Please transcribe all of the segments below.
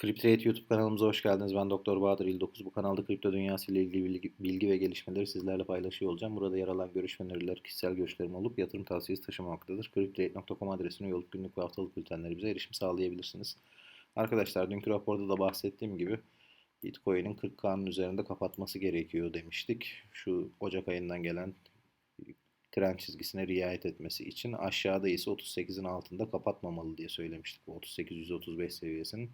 Kriptrade YouTube kanalımıza hoş geldiniz. Ben Doktor Bahadır İl9. Bu kanalda kripto dünyası ile ilgili bilgi, ve gelişmeleri sizlerle paylaşıyor olacağım. Burada yer alan görüş ve öneriler kişisel görüşlerim olup yatırım tavsiyesi taşımamaktadır. Kriptrade.com adresine yolluk günlük ve haftalık bültenlerimize erişim sağlayabilirsiniz. Arkadaşlar dünkü raporda da bahsettiğim gibi Bitcoin'in 40K'nın üzerinde kapatması gerekiyor demiştik. Şu Ocak ayından gelen trend çizgisine riayet etmesi için aşağıda ise 38'in altında kapatmamalı diye söylemiştik. Bu 38-135 seviyesinin.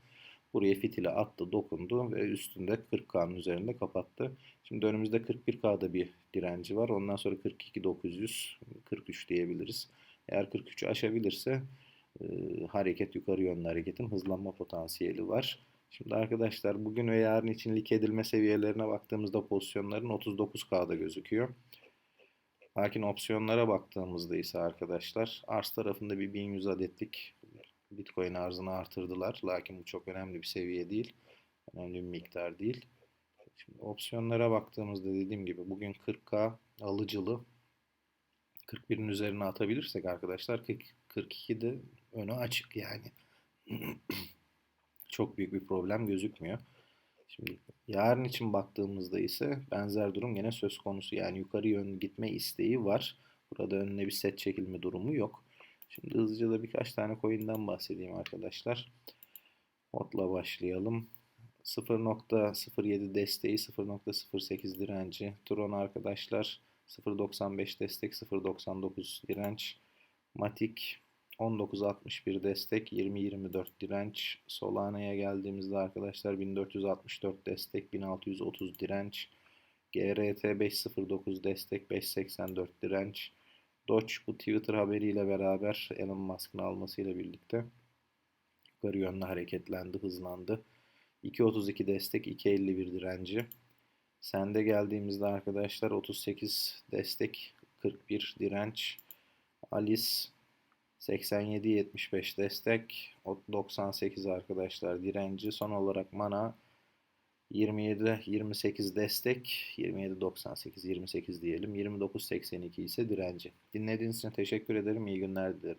Buraya fitili attı, dokundu ve üstünde 40K'nın üzerinde kapattı. Şimdi önümüzde 41K'da bir direnci var. Ondan sonra 42.900, 43 diyebiliriz. Eğer 43'ü aşabilirse e, hareket yukarı yönlü hareketin hızlanma potansiyeli var. Şimdi arkadaşlar bugün ve yarın için lik edilme seviyelerine baktığımızda pozisyonların 39K'da gözüküyor. Lakin opsiyonlara baktığımızda ise arkadaşlar arz tarafında bir 1100 adetlik Bitcoin arzını artırdılar. Lakin bu çok önemli bir seviye değil. Önemli bir miktar değil. Şimdi opsiyonlara baktığımızda dediğim gibi bugün 40K alıcılı 41'in üzerine atabilirsek arkadaşlar 42'de önü açık yani. çok büyük bir problem gözükmüyor. Şimdi yarın için baktığımızda ise benzer durum yine söz konusu. Yani yukarı yönlü gitme isteği var. Burada önüne bir set çekilme durumu yok. Şimdi hızlıca da birkaç tane coin'den bahsedeyim arkadaşlar. HOT'la başlayalım. 0.07 desteği, 0.08 direnci. Tron arkadaşlar 0.95 destek, 0.99 direnç. Matic 19.61 destek, 20.24 direnç. Solana'ya geldiğimizde arkadaşlar 1464 destek, 1630 direnç. GRT 509 destek, 584 direnç. Doge bu Twitter haberiyle beraber Elon Musk'ın almasıyla birlikte yukarı yönlü hareketlendi, hızlandı. 2.32 destek, 2.51 direnci. Sende geldiğimizde arkadaşlar 38 destek, 41 direnç. Alice 87-75 destek, 98 arkadaşlar direnci. Son olarak Mana 27-28 destek, 27-98, 28 diyelim. 29-82 ise direnci. Dinlediğiniz için teşekkür ederim. İyi günler dilerim.